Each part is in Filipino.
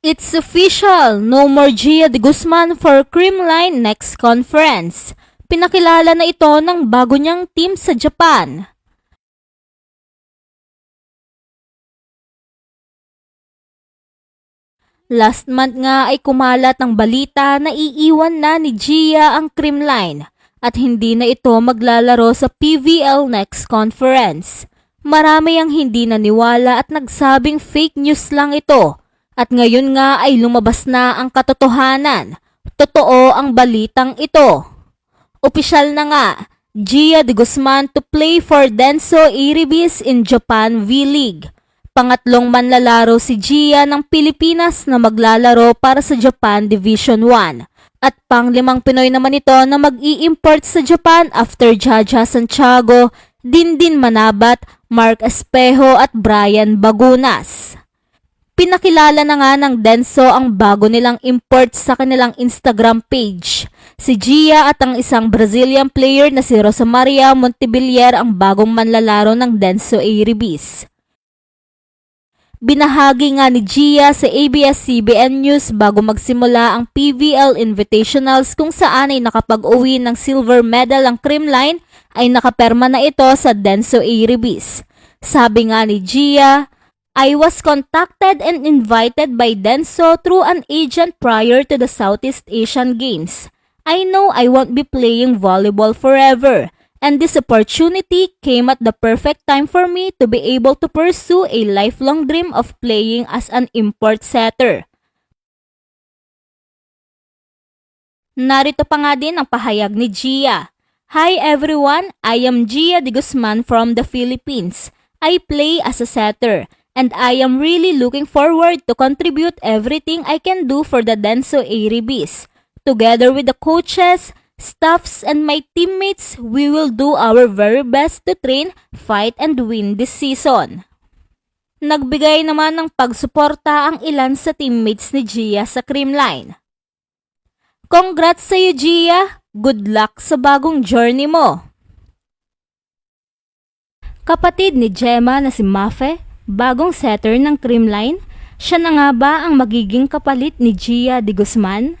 It's official! No more Gia de Guzman for Creamline next conference. Pinakilala na ito ng bago niyang team sa Japan. Last month nga ay kumalat ang balita na iiwan na ni Gia ang Creamline at hindi na ito maglalaro sa PVL next conference. Marami ang hindi naniwala at nagsabing fake news lang ito at ngayon nga ay lumabas na ang katotohanan. Totoo ang balitang ito. Opisyal na nga, Gia de Guzman to play for Denso Iribis in Japan V-League. Pangatlong manlalaro si Gia ng Pilipinas na maglalaro para sa Japan Division 1. At panglimang Pinoy naman ito na mag-i-import sa Japan after Jaja Santiago, Dindin Manabat, Mark Espejo at Brian Bagunas. Pinakilala na nga ng Denso ang bago nilang import sa kanilang Instagram page. Si Gia at ang isang Brazilian player na si Rosa Maria Montebiller ang bagong manlalaro ng Denso Airibis. Binahagi nga ni Gia sa ABS-CBN News bago magsimula ang PVL Invitationals kung saan ay nakapag-uwi ng silver medal ang Creamline ay nakaperma na ito sa Denso Airibis. Sabi nga ni Gia, I was contacted and invited by Denso through an agent prior to the Southeast Asian Games. I know I won't be playing volleyball forever, and this opportunity came at the perfect time for me to be able to pursue a lifelong dream of playing as an import setter. Narito pa nga din ang pahayag ni Gia. Hi everyone, I am Gia de Guzman from the Philippines. I play as a setter and I am really looking forward to contribute everything I can do for the Denso Airibis. Together with the coaches, staffs, and my teammates, we will do our very best to train, fight, and win this season. Nagbigay naman ng pagsuporta ang ilan sa teammates ni Gia sa Creamline. Congrats sa iyo, Gia! Good luck sa bagong journey mo! Kapatid ni Gemma na si Mafe, bagong setter ng Creamline, siya na nga ba ang magiging kapalit ni Gia de Guzman?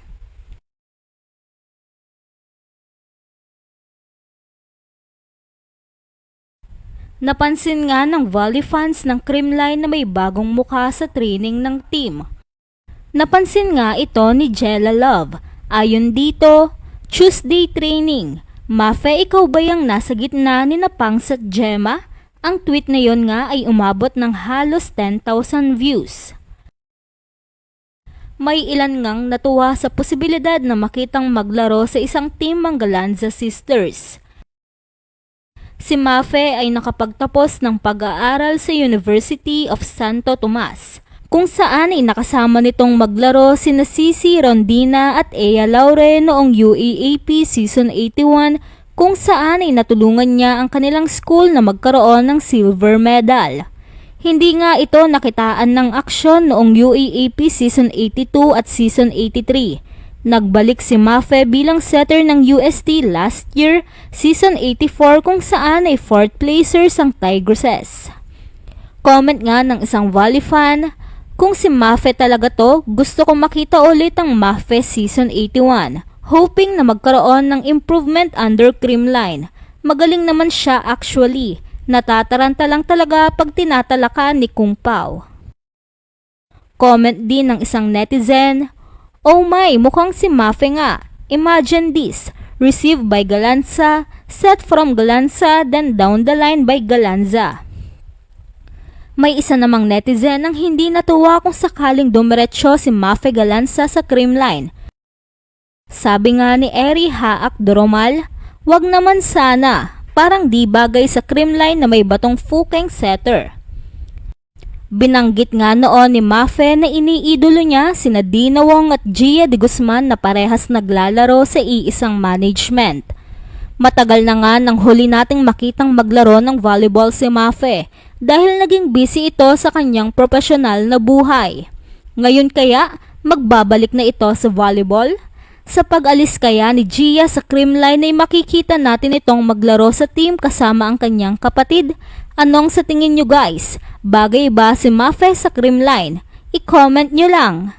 Napansin nga ng volley fans ng Creamline na may bagong mukha sa training ng team. Napansin nga ito ni Jella Love. Ayon dito, Tuesday training. Mafe, ikaw ba yung nasa gitna ni Napangs at Gemma? Ang tweet na yon nga ay umabot ng halos 10,000 views. May ilan ngang natuwa sa posibilidad na makitang maglaro sa isang team Manggalanza Sisters. Si Mafe ay nakapagtapos ng pag-aaral sa University of Santo Tomas, kung saan ay nakasama nitong maglaro sina Cici Rondina at Ea Laure noong UAAP Season 81 kung saan ay natulungan niya ang kanilang school na magkaroon ng silver medal. Hindi nga ito nakitaan ng aksyon noong UAAP Season 82 at Season 83 Nagbalik si Mafe bilang setter ng UST last year, season 84 kung saan ay fourth placers ang Tigresses. Comment nga ng isang volley fan, kung si Mafe talaga to, gusto ko makita ulit ang Mafe season 81. Hoping na magkaroon ng improvement under Creamline. Magaling naman siya actually. Natataranta lang talaga pag tinatalakan ni Kung Pao. Comment din ng isang netizen, Oh my, mukhang si Mafe nga. Imagine this, received by Galanza, set from Galanza, then down the line by Galanza. May isa namang netizen ang hindi natuwa kung sakaling dumiretso si Mafe Galanza sa Creamline. Sabi nga ni Eri Haak Doromal, wag naman sana, parang di bagay sa Creamline na may batong fukeng setter. Binanggit nga noon ni Mafe na iniidolo niya sina Dina Wong at Gia de Guzman na parehas naglalaro sa iisang management. Matagal na nga nang huli nating makitang maglaro ng volleyball si Mafe dahil naging busy ito sa kanyang profesional na buhay. Ngayon kaya, magbabalik na ito sa volleyball? Sa pag-alis kaya ni Gia sa Creamline ay makikita natin itong maglaro sa team kasama ang kanyang kapatid Anong sa tingin nyo guys? Bagay ba si Mafe sa Creamline? I-comment nyo lang.